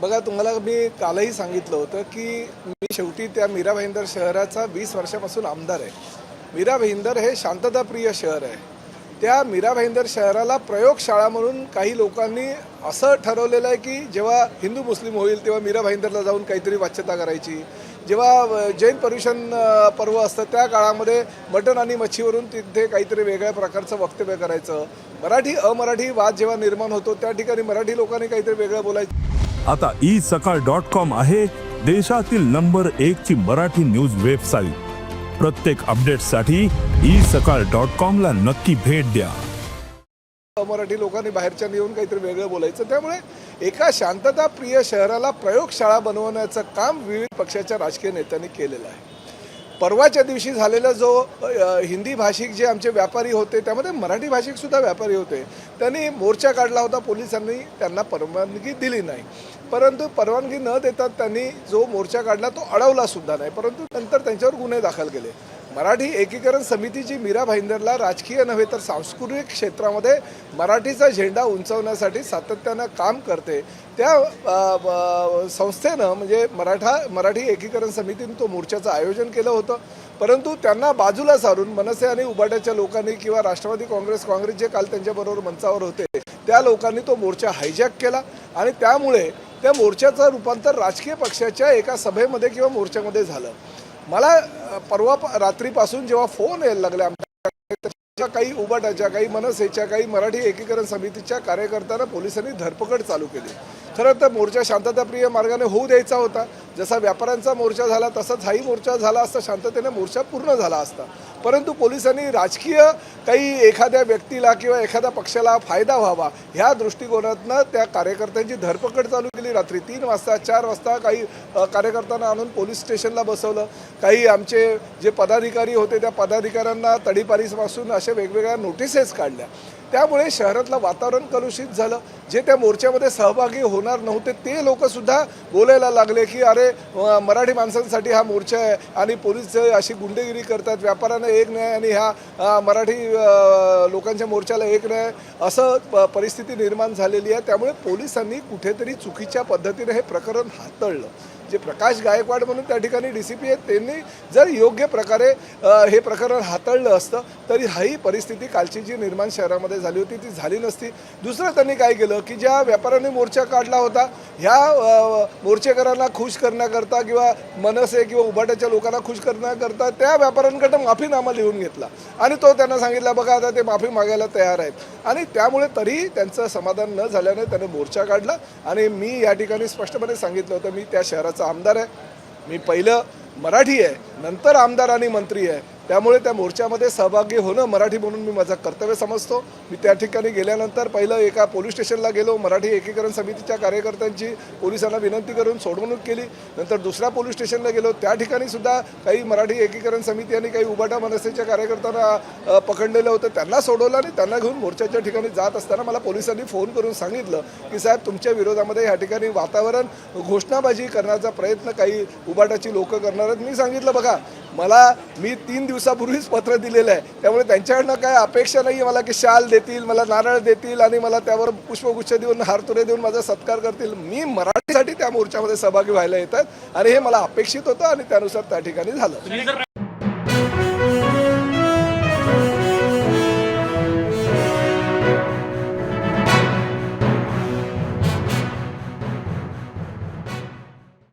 बघा तुम्हाला मी कालही सांगितलं होतं की मी शेवटी त्या मीरा भाईंदर शहराचा वीस वर्षापासून आमदार आहे. मीरा भाईंदर हे शांतताप्रिय शहर आहे. त्या मीरा भाईंदर शहराला प्रयोगशाळा म्हणून काही लोकांनी असं ठरवलेलं आहे की जेव्हा हिंदू मुस्लिम होईल तेव्हा मीरा भाईंदरला जाऊन काहीतरी वाच्यता करायची. जेव्हा जैन पर्युषण पर्व असतं त्या काळामध्ये मटण आणि मच्छीवरून तिथे काहीतरी वेगळ्या प्रकारचं वक्तव्य करायचं. मराठी अमराठी वाद जेव्हा निर्माण होतो त्या ठिकाणी मराठी लोकांनी काहीतरी वेगळं बोलायचं. आता ई सकाळ डॉट कॉम आहे देशातील नंबर एक ची मराठी न्यूज वेबसाईट. प्रत्येक अपडेटसाठी ई सकाळ डॉट कॉम ला नक्की भेट द्या. मराठी लोकांनी बाहेरच्या येऊन काहीतरी वेगळं बोलायचं. त्यामुळे एका शांतताप्रिय शहराला प्रयोगशाळा बनवण्याचं काम विविध पक्षाच्या राजकीय नेत्यांनी केलेलं आहे. परवाच्या दिवशी झालेला जो हिंदी भाषिक जे आमचे व्यापारी होते त्यामध्ये मराठी भाषिक सुद्धा व्यापारी होते. त्यांनी मोर्चा काढला होता पोलिसांनी त्यांना परवानगी दिली नाही. परंतु परवानगी न देता त्यांनी जो मोर्चा काढला तो अडवला सुद्धा नाही. परंतु नंतर त्यांच्यावर गुन्हे दाखल केले. मराठी एकीकरण समितीची मीरा भाईंदरला राजकीय नव्हे तर सांस्कृतिक क्षेत्रामध्ये मराठीचा झेंडा उंचवण्यासाठी सातत्यानं काम करते. त्या संस्थेनं म्हणजे मराठा मराठी एकीकरण समितीनं तो मोर्चाचं आयोजन केलं होतं. परंतु त्यांना बाजूला सारून मनसे आणि उबाट्याच्या लोकांनी किंवा राष्ट्रवादी काँग्रेस काँग्रेस जे काल त्यांच्याबरोबर मंचावर होते त्या लोकांनी तो मोर्चा हायजॅक केला आणि त्यामुळे त्या मोर्चाचं रूपांतर राजकीय पक्षाच्या एका सभेमध्ये किंवा मोर्चामध्ये झालं. मला परवा रात्रीपासून जेव्हा फोन यायला लागले आमच्या काही उबाटाच्या काही मनसेच्या काही मराठी एकीकरण समितीच्या कार्यकर्त्यांना पोलिसांनी धरपकड चालू केली. खरं तर मोर्चा शांतताप्रिय मार्गाने होऊ द्यायचा होता. जसा व्यापाऱ्यांचा मोर्चा झाला तसाच हाही मोर्चा झाला असता शांततेने मोर्चा पूर्ण झाला असता. परंतु पोलिसांनी राजकीय काही एखाद्या व्यक्तीला किंवा एखाद्या पक्षाला फायदा व्हावा ह्या दृष्टिकोनातनं त्या कार्यकर्त्यांची धरपकड चालू केली रात्री तीन वाजता चार वाजता काही कार्यकर्त्यांना आणून पोलीस स्टेशनला बसवलं. काही आमचे जे पदाधिकारी होते त्या पदाधिकाऱ्यांना तडीपारीपासून अशा वेगवेगळ्या नोटिसेस काढल्या. त्यामुळे शहरातलं वातावरण कलुषित झालं. जे त्या मोर्चामध्ये सहभागी होणार नव्हते ते लोकसुद्धा बोलायला लागले की अरे मराठी माणसांसाठी हा मोर्चा आहे आणि पोलीस अशी गुंडेगिरी करतात व्यापाऱ्यांना एक नाही आणि ह्या मराठी लोकांच्या मोर्चाला एक नाही असं प- परिस्थिती निर्माण झालेली आहे. त्यामुळे पोलिसांनी कुठेतरी चुकीच्या पद्धतीने हे प्रकरण हाताळलं. जे प्रकाश गायकवाड म्हणून त्या ठिकाणी डी सी पी आहेत त्यांनी जर योग्य प्रकारे हे प्रकरण हाताळलं असतं तरी ही परिस्थिती कालची जी निर्माण शहरामध्ये झाली होती ती झाली नसती. दुसरं त्यांनी काय केलं की ज्या व्यापाऱ्यांनी मोर्चा काढला होता ह्या मोर्चेकरांना खुश करण्याकरता किंवा मनसे किंवा उभाट्याच्या लोकांना खुश करण्याकरता त्या व्यापाऱ्यांकडं माफीनामा लिहून घेतला. आणि तो त्यांना सांगितला बघा आता ते माफी मागायला तयार आहेत. आणि त्यामुळे तरी त्यांचं समाधान न झाल्याने त्याने मोर्चा काढला. आणि मी या ठिकाणी स्पष्टपणे सांगितलं होतं मी त्या शहराचा आमदार आहे. मी पहिलं मराठी आहे नंतर आमदार आणि मंत्री आहे. त्यामुळे त्या मोर्चामध्ये सहभागी होणं मराठी म्हणून मी माझं कर्तव्य समजतो. मी त्या ठिकाणी गेल्यानंतर पहिलं एका पोलीस स्टेशनला गेलो. मराठी एकीकरण समितीच्या कार्यकर्त्यांची पोलिसांना विनंती करून सोडवणूक केली. नंतर दुसऱ्या पोलीस स्टेशनला गेलो. त्या ठिकाणी सुद्धा काही मराठी एकीकरण समिती आणि काही उबाटा मनसेच्या कार्यकर्त्यांना पकडलेलं होतं. त्यांना सोडवलं आणि त्यांना घेऊन मोर्चाच्या ठिकाणी जात असताना मला पोलिसांनी फोन करून सांगितलं की साहेब तुमच्या विरोधामध्ये या ठिकाणी वातावरण घोषणाबाजी करण्याचा प्रयत्न काही उबाटाची लोकं करणार आहेत. मी सांगितलं बघा मला मी तीन दिवसापूर्वीच पत्र दिलेलं आहे. त्यामुळे त्यांच्याकडनं काय अपेक्षा नाही आहे मला की शाल देतील मला नारळ देतील आणि मला त्यावर पुष्पगुच्छ देऊन हारतुरे देऊन माझा सत्कार करतील. मी मराठीसाठी त्या मोर्चामध्ये सहभागी व्हायला येतात आणि हे मला अपेक्षित होतं आणि त्यानुसार त्या ठिकाणी झालं.